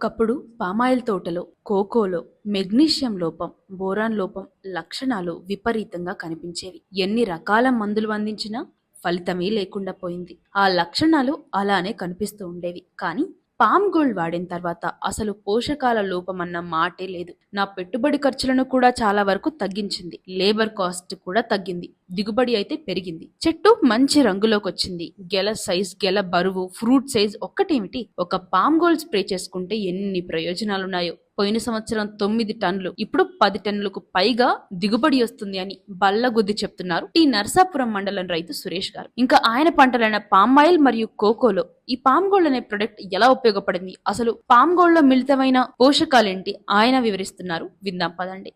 ఒకప్పుడు పామాయిల్ తోటలో కోకోలో మెగ్నీషియం లోపం బోరాన్ లోపం లక్షణాలు విపరీతంగా కనిపించేవి. ఎన్ని రకాల మందులు అందించినా ఫలితమే లేకుండా పోయింది. ఆ లక్షణాలు అలానే కనిపిస్తూ ఉండేవి. కానీ పామ్ గోల్డ్ వాడిన తర్వాత అసలు పోషకాల లోపమన్న మాటే లేదు. నా పెట్టుబడి ఖర్చులను కూడా చాలా వరకు తగ్గించింది. లేబర్ కాస్ట్ కూడా తగ్గింది. దిగుబడి అయితే పెరిగింది. చెట్టు మంచి రంగులోకి వచ్చింది గెల సైజ్ గెల బరువు ఫ్రూట్ సైజ్ ఒక్కటేమిటి? ఒక పామ్ గోల్డ్ స్ప్రే చేసుకుంటే ఎన్ని ప్రయోజనాలున్నాయో. పోయిన సంవత్సరం తొమ్మిది టన్నులు ఇప్పుడు పది టన్నులకు పైగా దిగుబడి వస్తుంది అని బల్లగుద్ది చెప్తున్నారు టి నర్సాపురం మండలం రైతు సురేష్ గారు. ఇంకా ఆయన పంటలైన పామ్ ఆయిల్ మరియు కోకోలో ఈ పామ్ గోల్డ్ అనే ప్రొడక్ట్ ఎలా ఉపయోగపడింది? అసలు పామ్ గోల్డ్లో మిళితమైన పోషకాలేంటి? ఆయన వివరిస్తున్నారు. విందాం పదండి.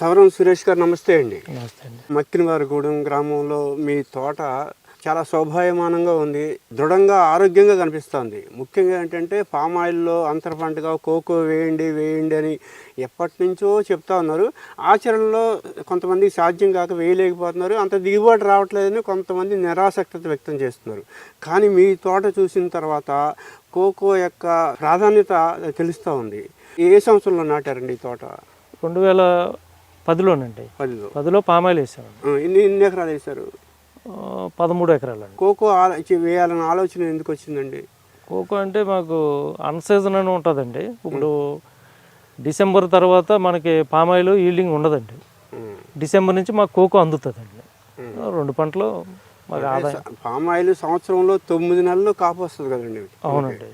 సవరం సురేష్ గారు నమస్తే అండి. నమస్తే అండి. మక్కినవారిగూడెం గ్రామంలో మీ తోట చాలా శోభాయమానంగా ఉంది. దృఢంగా ఆరోగ్యంగా కనిపిస్తుంది. ముఖ్యంగా ఏంటంటే పామ్ ఆయిల్లో అంతర పంటగా కోకో వేయండి వేయండి అని ఎప్పటి నుంచో చెప్తా ఉన్నారు. ఆచరణలో కొంతమంది సాధ్యం కాక వేయలేకపోతున్నారు. అంత దిగుబడి రావట్లేదని కొంతమంది నిరాసక్తత వ్యక్తం చేస్తున్నారు. కానీ మీ తోట చూసిన తర్వాత కోకో యొక్క ప్రాధాన్యత తెలుస్తూ ఉంది. ఏ సంవత్సరంలో నాటారండి ఈ తోట? రెండు వేల పదిలోనండి. పదిలో. పదిలో పామాయిల్ ఆ, ఎన్ని ఎన్ని ఎకరాలు వేశారు పదమూడు ఎకరాలండి. కోకో వేయాలన్న ఆలోచన ఎందుకు వచ్చిందండి? కోకో అంటే మాకు అన్సీజన్ అని ఉంటుందండి. ఇప్పుడు డిసెంబర్ తర్వాత మనకి పామాయిల్ ఈల్డింగ్ ఉండదండి. డిసెంబర్ నుంచి మాకు కోకో అందుతుందండి. రెండు పంటలు మాకు ఆదాయం. పామ్ ఆయిల్ సంవత్సరంలో తొమ్మిది నెలలు కాపు వస్తుంది కదండి. అవునండి.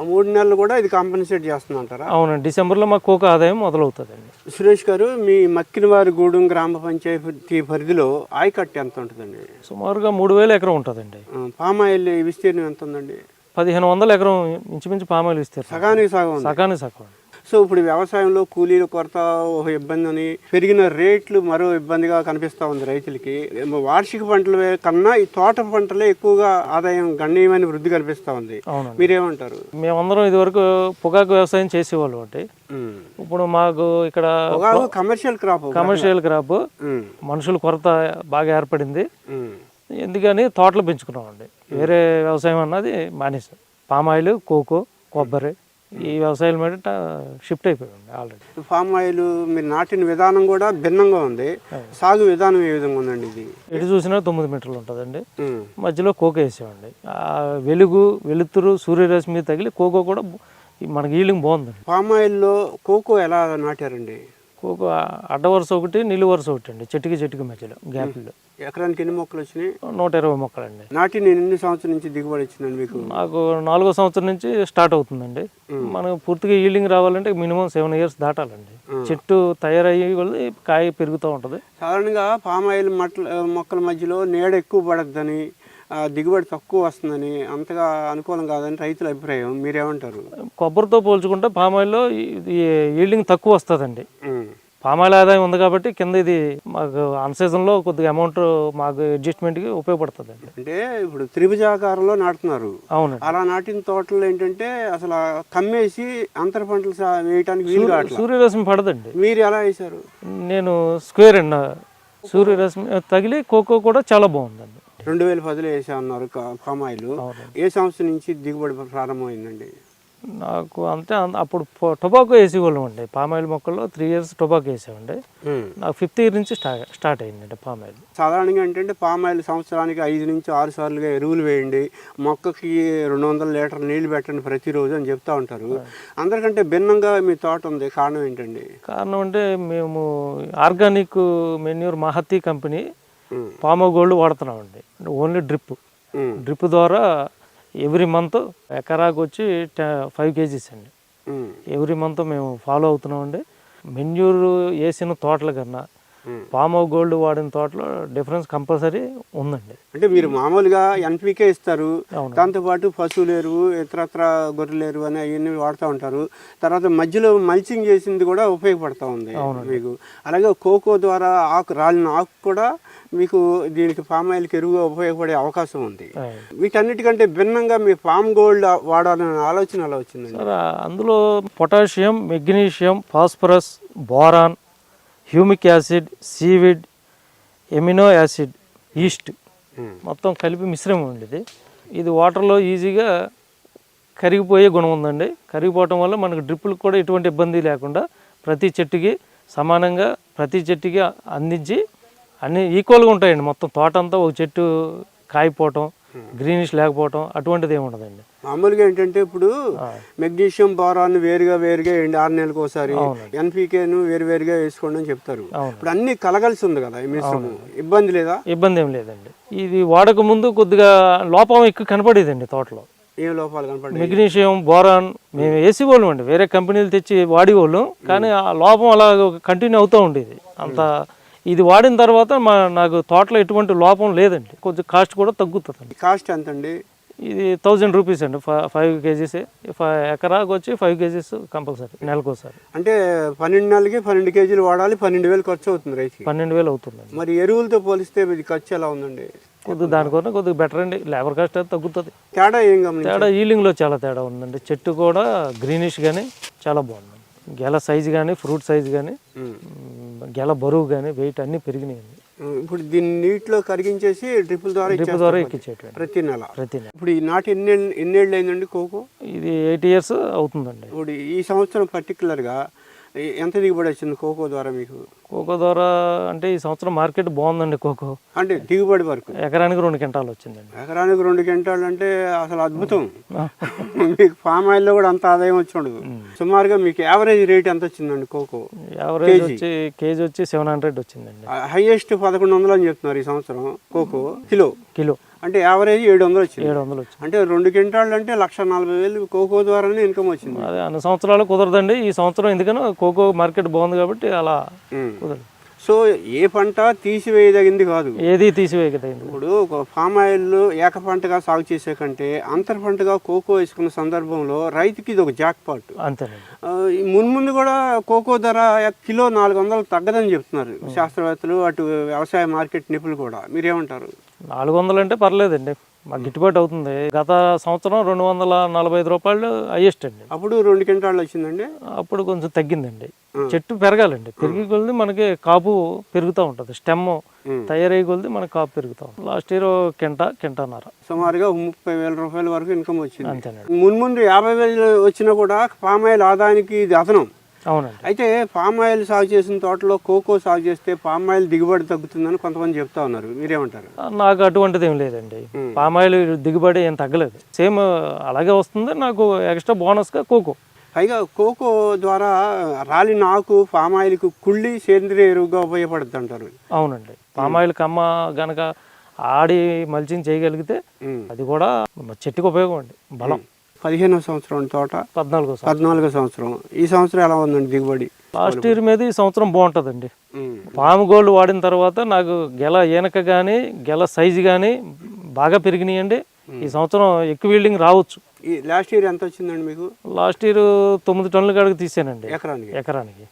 ఆ మూడు నెలలు కూడా ఇది కాంపెన్సేట్ చేస్తుందంటారా? అవునండి. డిసెంబర్లో మాకు కోకో ఆదాయం మొదలవుతుందండి. సురేష్ గారు మీ మక్కినవారి గూడెం గ్రామ పంచాయతీ పరిధిలో ఆయకట్టు ఎంత ఉంటుందండి? సుమారుగా మూడు వేల ఎకరం ఉంటుందండి. ఆ, పామ్ ఆయిల్ విస్తీర్ణం ఎంత ఉందండి పదిహేను వందల ఎకరం ఇంచుమించు పామాయిల్ ఇస్తారు సగానికి సగం సగానికి సగం. సో ఇప్పుడు వ్యవసాయంలో కూలీల కొరత ఒక ఇబ్బంది అని పెరిగిన రేట్లు మరో ఇబ్బందిగా కనిపిస్తూ ఉంది రైతులకి. వార్షిక పంటల కన్నా ఈ తోట పంటలే ఎక్కువగా ఆదాయం గణనీయమైన వృద్ధి కనిపిస్తూ ఉంది. మీరేమంటారు? మేమందరం ఇదివరకు పొగాకు వ్యవసాయం చేసేవాళ్ళం ఉమ్. ఇప్పుడు మాకు ఇక్కడ కమర్షియల్ క్రాప్ కమర్షియల్ క్రాప్. మనుషుల కొరత బాగా ఏర్పడింది. ఎందుకని తోటలు పెంచుకున్నామండి. వేరే వ్యవసాయం అన్నది మానేసాం పామాయిల్ కోకో కొబ్బరి ఈ వ్యవసాయాల మీద షిఫ్ట్ అయిపోయామండి ఆల్రెడీ. ఫామ్ ఆయిల్ మీరు నాటిన విధానం కూడా భిన్నంగా ఉంది. సాగు విధానం ఏ విధంగా ఉందండి ఇది? ఎటు చూసినా తొమ్మిది మీటర్లు ఉంటుందండి. మధ్యలో కోకో వేసామండి ఆ వెలుగు వెలుతురు సూర్యరశ్మి తగిలి కోకో కూడా మనకి ఈలింగ్ బాగుందండి. ఫామ్ ఆయిల్లో కోకో ఎలా నాటారండి? కోకో అడ్డ వరుస ఒకటి నిలువు వరుస ఒకటి అండి చెట్టుకి చెట్టుకి మధ్యలో గ్యాప్లో. ఎకరానికి ఎన్ని మొక్కలు వచ్చినాయి? నూట ఇరవై మొక్కలండి. నాటిన ఎన్ని సంవత్సరం నుంచి దిగుబడి వచ్చిందండి మీకు? నాకు నాలుగో సంవత్సరం నుంచి స్టార్ట్ అవుతుందండి. మనకు పూర్తిగా ఈల్డింగ్ రావాలంటే మినిమం సెవెన్ ఇయర్స్ దాటాలండి. చెట్టు తయారయ్యే కొద్దీ కాయ పెరుగుతూ ఉంటుంది. సాధారణంగా పామ్ ఆయిల్ మట్ల మొక్కల మధ్యలో నీడ ఎక్కువ పడద్దని ఆ, దిగుబడి తక్కువ వస్తుందని అంతగా అనుకూలం కాదని రైతుల అభిప్రాయం. మీరేమంటారు? కొబ్బరితో పోల్చుకుంటే పామాయిల్లో ఈల్డింగ్ తక్కువ వస్తుందండి. పామాయిల్ ఆదాయం ఉంది కాబట్టి కింద ఇది మాకు అన్ సీజన్లో కొద్దిగా అమౌంట్ మాకు అడ్జస్ట్మెంట్కి ఉపయోగపడుతుందండి అంటే ఇప్పుడు త్రిభుజాకారంలో నాటుతున్నారు. అవునండి. అలా నాటిన తోటలు ఏంటంటే అసలు కమ్మేసి అంతర పంటలు వేయటానికి వీలు సూర్యరశ్మి పడదండి. మీరు ఎలా వేశారు? నేను స్క్వేర్ అండి సూర్యరశ్మి తగిలి కోకో కూడా చాలా బాగుందండి. రెండు వేల పదిలో వేసా అన్నారు కా- పామ్ ఆయిల్ అవునండి. ఏ సంవత్సరం నుంచి దిగుబడి ప్రారంభమైందండి? నాకు అంతే అప్పుడు టొబాకో వేసేవాళ్ళం అండి పామాయిల్ మొక్కల్లో త్రీ ఇయర్స్ టొబాకో వేసామండి నాకు ఫిఫ్త్ ఇయర్ నుంచి స్టార్ట్ స్టార్ట్ అయిందండి పామాయిల్. సాధారణంగా ఏంటంటే పామ్ ఆయిల్ సంవత్సరానికి ఐదు నుంచి ఆరు సార్లుగా ఎరువులు వేయండి మొక్కకి రెండు వందల లీటర్ నీళ్ళు పెట్టండి ప్రతిరోజు అని చెప్తా ఉంటారు. అందరికంటే భిన్నంగా మీ తోట ఉంది కారణం ఏంటండి? కారణం అంటే మేము organic manure Mahathi company. పామో gold వాడుతున్నామండి ఓన్లీ డ్రిప్. డ్రిప్ ద్వారా ఎవ్రీ మంత్ ఎకరాకు వచ్చి ఫైవ్ కేజీస్ అండి. ఎవ్రీ మంత్ మేము ఫాలో అవుతున్నామండి మెన్యూర్ వేసిన తోటల కన్నా పామో గోల్డ్ వాడిన తోటలో డిఫరెన్స్ కంపల్సరీ ఉందండి. అంటే మీరు మామూలుగా ఎన్పికే ఇస్తారు. దాంతోపాటు పశువుల ఎరువు ఇతరత్ర గొర్రెల ఎరువు అని అవన్నీ వాడుతూ ఉంటారు. తర్వాత మధ్యలో మల్చింగ్ చేసింది కూడా ఉపయోగపడతా ఉంది మీకు. అలాగే కోకో ద్వారా ఆకు రాలిన ఆకు కూడా మీకు దీనికి పామ్ ఆయిల్కి ఎరువుగా ఉపయోగపడే అవకాశం ఉంది. వీటన్నిటికంటే భిన్నంగా మీ పామ్ గోల్డ్ వాడాలనే ఆలోచన అలా వచ్చిందండి? సార్ అందులో potassium magnesium phosphorus boron humic acid seaweed amino acid yeast. మొత్తం కలిపి మిశ్రమం ఉండేది. ఇది వాటర్లో ఈజీగా కరిగిపోయే గుణం ఉందండి. కరిగిపోవటం వల్ల మనకు డ్రిప్పులకు కూడా ఎటువంటి ఇబ్బంది లేకుండా ప్రతి చెట్టుకి సమానంగా ప్రతి చెట్టుకి అందించి అన్ని ఈక్వల్గా ఉంటాయండి. మొత్తం తోట అంతా ఒక చెట్టు కాయిపోవటం గ్రీనిష్ లేకపోవటం అటువంటిది ఏమి ఉండదండి. మామూలుగా ఏంటంటే ఇప్పుడు మెగ్నీషియం బోరాన్ వేరుగా వేరుగా వేయండి ఆరు నెలలకు ఒకసారి ఎన్పీకేను వేరు వేరుగా వేసుకోండి అని చెప్తారు. ఇప్పుడు అన్ని కలగలిసి ఉంది కదా ఈ మిశ్రమం. ఇబ్బంది లేదా? ఇబ్బంది ఏం లేదండి. ఇది వాడక ముందు కొద్దిగా లోపం ఎక్కువ కనపడేదండి తోటలో. ఏం లోపాలు కనపడి మెగ్నీషియం బోరాన్ మేము వేసి వాళ్ళం అండి వేరే కంపెనీలు తెచ్చి వాడేవాళ్ళం. కానీ ఆ లోపం అలా కంటిన్యూ అవుతూ ఉండేది. అంత ఇది వాడిన తర్వాత మా నాకు తోటలో ఎటువంటి లోపం లేదండి. కొంచెం కాస్ట్ కూడా తగ్గుతుందండి. కాస్ట్ ఎంత అండి ఇది థౌజండ్ రూపీస్ అండి. ఫైవ్ కేజీస్ ఎకరాకు వచ్చి ఫైవ్ కేజీస్ కంపల్సరీ నెలకోసారి అంటే పన్నెండు నెలలకి పన్నెండు కేజీలు వాడాలి పన్నెండు వేలు ఖర్చు అవుతుంది రైతుకి. పన్నెండు వేలు అవుతుందండి. మరి ఎరువులతో పోలిస్తే ఇది ఖర్చు ఎలా ఉందండి? కొద్దిగా దానికన్నా కొద్దిగా బెటర్ అండి. లేబర్ కాస్ట్ అయితే తగ్గుతుంది. తేడా ఏం గమనించారు? తేడా ఈలింగ్లో చాలా తేడా ఉందండి. చెట్టు కూడా గ్రీనిష్ కానీ చాలా బాగుంది గెల సైజ్ కానీ ఫ్రూట్ సైజ్ కానీ గెల బరువు కానీ వెయిట్ అన్నీ పెరిగినాయండి. ఇప్పుడు దీన్ని నీటిలో కరిగించేసి డ్రిప్పుల ద్వారా డ్రిప్ ద్వారా మరి. ఎక్కించేటండి ప్రతి నెల. ప్రతి నెల. ఇప్పుడు ఈ నాటి ఎన్ని ఎన్నేళ్ళు అయిందండి కోకో? ఇది ఎయిట్ ఇయర్స్ అవుతుందండి. ఇప్పుడు ఈ సంవత్సరం పర్టికులర్గా ఎంత దిగుబడి వచ్చింది కోకో ద్వారా మీకు? కోకో ద్వారా అంటే ఈ సంవత్సరం మార్కెట్ బాగుందండి కోకో. అంటే దిగుబడి వరకు. ఎకరానికి రెండు క్వింటాలు వచ్చిందండి. ఎకరానికి రెండు క్వింటాలు అంటే అసలు అద్భుతం. మీకు ఫామ్ ఆయిల్లో కూడా అంత ఆదాయం వచ్చి ఉండదు. సుమారుగా మీకు యావరేజ్ రేట్ ఎంత వచ్చిందండి కోకో? యావరేజ్ వచ్చి కేజీ వచ్చి సెవెన్ హండ్రెడ్ వచ్చిందండి. హైయెస్ట్ పదకొండు వందలు అని చెప్తున్నారు ఈ సంవత్సరం కోకో. కిలో. కిలో. అంటే యావరేజ్ ఏడు వందలు వచ్చింది. ఏడు వందలు వచ్చింది. అంటే రెండు క్వింటాళ్ళు అంటే లక్ష నలభై వేలు కోకో ద్వారానే ఇన్కమ్ వచ్చింది. అదే అన్ని సంవత్సరాలు కుదరదండి. ఈ సంవత్సరం ఎందుకనో కోకో మార్కెట్ బాగుంది కాబట్టి అలా సో ఏ పంట తీసివేయదగింది కాదు. ఏది తీసివేయకదైంది ఇప్పుడు ఒక ఫామ్ ఆయిల్ ఏక పంటగా సాగు చేసే కంటే అంతర పంటగా కోకో వేసుకున్న సందర్భంలో రైతుకి ఇది ఒక జాక్ పాట్. అంతేనండి. మున్ముందు కూడా కోకో ధర కిలో నాలుగు వందలు తగ్గదని చెప్తున్నారు శాస్త్రవేత్తలు అటు వ్యవసాయ మార్కెట్ నిపుణులు కూడా. మీరేమంటారు? నాలుగు వందలు అంటే పర్లేదండి. మాకు గిట్టుబాటు అవుతుంది. గత సంవత్సరం రెండు వందల నలభై ఐదు రూపాయలు హైయెస్ట్ అండి. అప్పుడు రెండు క్వింటాళ్ళు వచ్చిందండి? అప్పుడు కొంచెం తగ్గిందండి. చెట్టు పెరగాలండి. పెరిగి కొలిది మనకి కాపు పెరుగుతూ ఉంటుంది. స్టెమ్ తయారయ్యే కొలిది మనకి కాపు పెరుగుతూ ఉంటుంది. లాస్ట్ ఇయర్ కింట కింటన్నర. సుమారుగా ముప్పై వేల రూపాయల వరకు ఇన్కమ్ వచ్చింది. అంతేనండి. మున్ముందు యాభై వేలు వచ్చినా కూడా ఫామ్ ఆయిల్ ఆదాయానికి ఇది అదనం. అవునండి. అయితే పామ్ ఆయిల్ సాగు చేసిన తోటలో కోకో సాగు చేస్తే పామ్ ఆయిల్ దిగుబడి తగ్గుతుందని కొంతమంది చెప్తా ఉన్నారు. మీరేమంటారు? నాకు అటువంటిది ఏం లేదండి పామాయిల్ దిగుబడి ఏం తగ్గలేదు. సేమ్ అలాగే వస్తుంది నాకు ఎక్స్ట్రా బోనస్గా కోకో. పైగా కోకో ద్వారా రాలిన ఆకు పామ్ ఆయిల్కు కుళ్ళి సేంద్రియ ఎరువుగా ఉపయోగపడుతుంది అంటారు అవునండి పామాయిల్ కమ్మ గనక ఆడి మల్చింగ్ చేయగలిగితే. అది కూడా చెట్టుకు ఉపయోగం అండి. బలం. పదిహేనో సంవత్సరం తోట. పద్నాలుగో పద్నాలుగో సంవత్సరం. ఈ సంవత్సరం ఎలా ఉందండి దిగుబడి? లాస్ట్ ఇయర్ మీద ఈ సంవత్సరం బాగుంటుందండి. పాము గోల్డ్ వాడిన తర్వాత నాకు గెల ఈనక కానీ గెల సైజు కానీ బాగా పెరిగినాయండి. ఈ సంవత్సరం ఎక్కువ వీల్డింగ్ రావచ్చు. ఈ లాస్ట్ ఇయర్ ఎంత వచ్చిందండి మీకు? లాస్ట్ ఇయర్ తొమ్మిది టన్నుల కాడికి తీసానండి. ఎకరానికి. ఎకరానికి.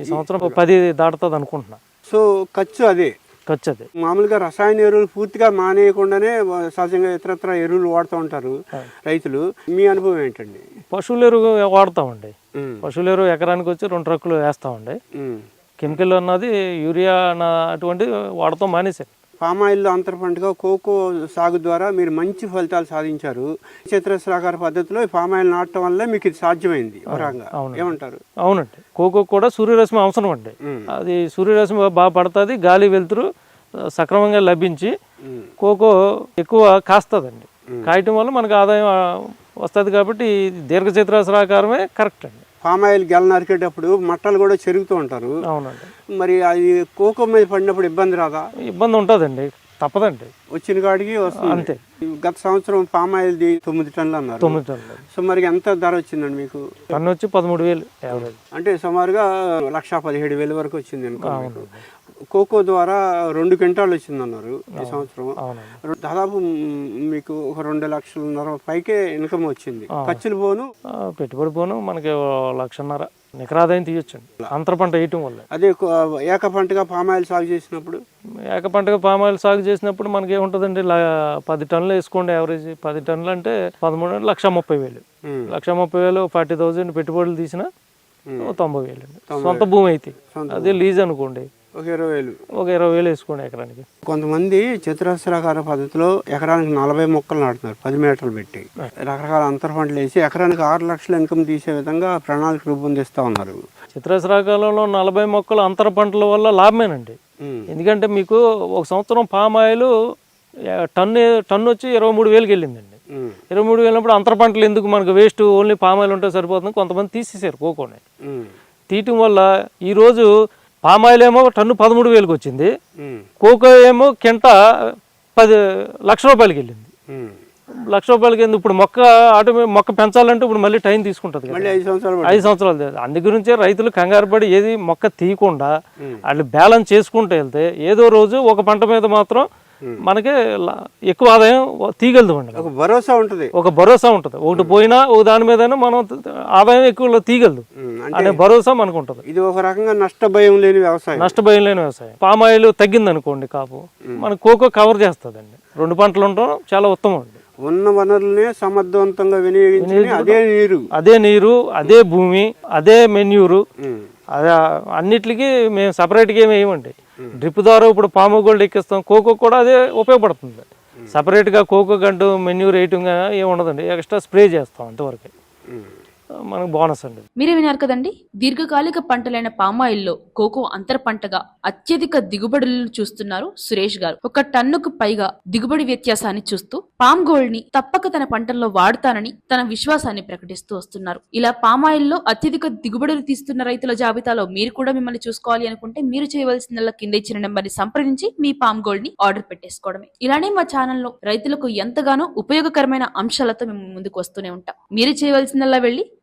ఈ సంవత్సరం పది దాటుతుంది అనుకుంటున్నా. సో ఖర్చు అదే. ఖర్చు అది మామూలుగా రసాయన ఎరువులు పూర్తిగా మానేయకుండానే సహజంగా ఇతరత్ర ఎరువులు వాడుతూ ఉంటారు రైతులు. మీ అనుభవం ఏంటండి? పశువుల ఎరువు వాడతామండి. పశువుల ఎరువు ఎకరానికి వచ్చి రెండు ట్రక్కులు వేస్తామండి. కెమికల్ అన్నది యూరియా అన్న అటువంటి వాడతాం మానేసాను పామ్ ఆయిల్ అంతర పంటగా కోకో సాగు ద్వారా మీరు మంచి ఫలితాలు సాధించారు. చిత్రస్రాకార పద్ధతిలో ఈ పామ్ ఆయిల్ నాటడం వల్ల మీకు ఇది సాధ్యమైంది. ఏమంటారు? అవునండి. కోకో కూడా సూర్యరశ్మి అవసరం అండి. అది సూర్యరశ్మి బాగా పడుతుంది గాలి వెలుతురు ఆ, సక్రమంగా లభించి. కోకో ఎక్కువ కాస్తుందండి. కాయటం వల్ల మనకు ఆదాయం వస్తుంది కాబట్టి దీర్ఘచతురస్రాకారమే కరెక్ట్ అండి. పామ్ ఆయిల్ గెల నరికేటప్పుడు మట్టలు కూడా చెరుగుతూ ఉంటారు. అవునండి. మరి అది కోకో మీద పడినప్పుడు ఇబ్బంది రాదా? ఇబ్బంది ఉంటుందండి. తప్పదండి. వచ్చిన కాడికి వస్తుంది. అంతే. గత సంవత్సరం పామ్ ఆయిల్ తొమ్మిది టన్నులు అన్నారు. తొమ్మిది టన్నులు. సుమారుగా ఎంత ధర వచ్చిందండి మీకు? టన్ను వచ్చి పదమూడు వేలు అంటే సుమారుగా లక్ష పదిహేడు వేల వరకు వచ్చింది అనుకో. కోకో ద్వారా రెండు క్వింటాలు వచ్చిందన్నారు ఈ సంవత్సరం. దాదాపు మీకు ఒక రెండు లక్షలన్నర పైకే ఇన్కమ్ వచ్చింది. ఖర్చులు పోను. పెట్టుబడి పోను మనకి లక్షన్నర నికరాదాయం తీయొచ్చండి. అంతర పంట వేయటం వల్ల. అదే ఏక పంటగా పామాయిల్ సాగు చేసినప్పుడు? ఏక పంటగా పామాయిల్ సాగు చేసినప్పుడు మనకి ఏముంటుందండి పది టన్నులు వేసుకోండి యావరేజ్. పది టన్నులు అంటే పదమూడు లక్ష ముప్పై వేలు. లక్ష ముప్పై వేలు ఫార్టీ థౌజండ్ పెట్టుబడులు తీసిన తొంభై వేలు సొంత భూమి అయితే. అదే లీజ్ అనుకోండి. ఒక ఇరవై వేలు ఒక ఇరవై వేలు వేసుకోండి ఎకరానికి. కొంతమంది చతురస్రాకార పద్ధతిలో ఎకరానికి నలభై మొక్కలు నాటుతున్నారు పది మీటర్లు పెట్టి. రకరకాల అంతర పంటలు వేసి ఎకరానికి ఆరు లక్షల ఇన్కమ్ తీసే విధంగా ప్రణాళిక రూపొందిస్తూ ఉన్నారు. చిత్రశ్రాకాలంలో నలభై మొక్కలు అంతర పంటల వల్ల లాభమేనండి. ఎందుకంటే మీకు ఒక సంవత్సరం పామ్ ఆయిల్ టన్ను టన్ను వచ్చి ఇరవై మూడు వేలకి వెళ్ళిందండి. ఇరవై మూడు వేలప్పుడు అంతర పంటలు ఎందుకు మనకు వేస్ట్ ఓన్లీ పామ్ ఆయిల్ ఉంటే సరిపోతుంది కొంతమంది తీసేసారు కోకోని. తీయటం వల్ల ఈరోజు పామ్ ఆయిల్ ఏమో టన్ను పదమూడు వేలకు వచ్చింది. కోకో ఏమో కింట పది లక్ష రూపాయలకి వెళ్ళింది. లక్ష రూపాయలకి ఎందుకు ఇప్పుడు మొక్క ఆటోమే మొక్క పెంచాలంటే ఇప్పుడు మళ్ళీ టైం తీసుకుంటుంది ఐదు సంవత్సరాలు. అందు గురించే రైతులు కంగారు పడి ఏది మొక్క తీయకుండా వాళ్ళు బ్యాలెన్స్ చేసుకుంటూ వెళ్తే ఏదో రోజు ఒక పంట మీద మాత్రం మనకి ఎక్కువ ఆదాయం తీయగలదు అండి. ఒక భరోసా ఉంటుంది. ఒక భరోసా ఉంటుంది. ఒకటి పోయినా ఒక దాని మీద మనం ఆదాయం ఎక్కువ తీయగలదు ఉమ్. అనే భరోసా మనకు ఉంటుంది ఇది ఒక రకంగా నష్ట భయం లేని వ్యవసాయం. నష్టభయం లేని వ్యవసాయం. పామ్ ఆయిల్ తగ్గింది అనుకోండి కాపు మన కోకో కవర్ చేస్తుందండి. రెండు పంటలు ఉండడం చాలా ఉత్తమం అండి. ఉన్న వనరులనే సమర్థవంతంగా వినియోగించుకుని అదే నీరు. అదే నీరు అదే భూమి అదే మెన్యూరు. అన్నిటికీ మేము సపరేట్గా ఏమి వేయమండి. డ్రిప్ ద్వారా ఇప్పుడు పాము గోల్డ్ ఎక్కిస్తాం. కోకో కూడా అదే ఉపయోగపడుతుంది. సపరేట్గా కోకో గంటు మెన్యూ రేటింగ్ ఏమి ఉండదండి ఎక్స్ట్రా స్ప్రే చేస్తాం అంతవరకు. మనకు బోనస్ అండి మీరే విన్నారు కదండి? దీర్ఘకాలిక పంటలైన పామాయిల్లో కోకో అంతర పంటగా అత్యధిక దిగుబడులను చూస్తున్నారు సురేష్ గారు. ఒక టన్నుకు పైగా దిగుబడి వ్యత్యాసాన్ని చూస్తూ పామ్ గోల్డ్ని తప్పక తన పంటల్లో వాడతానని తన విశ్వాసాన్ని ప్రకటిస్తూ వస్తున్నారు. ఇలా పామాయిల్లో అత్యధిక దిగుబడులు తీస్తున్న రైతుల జాబితాలో మీరు కూడా మిమ్మల్ని చూసుకోవాలి అనుకుంటే మీరు చేయవలసిన కింద ఇచ్చిన నెంబర్ని సంప్రదించి మీ పామ్ గోల్డ్ని ఆర్డర్ పెట్టేసుకోవడమే. ఇలానే మా ఛానల్లో రైతులకు ఎంతగానో ఉపయోగకరమైన అంశాలతో మేము ముందుకు వస్తూనే ఉంటాం. మీరు చేయవలసిందల్లా వెళ్ళి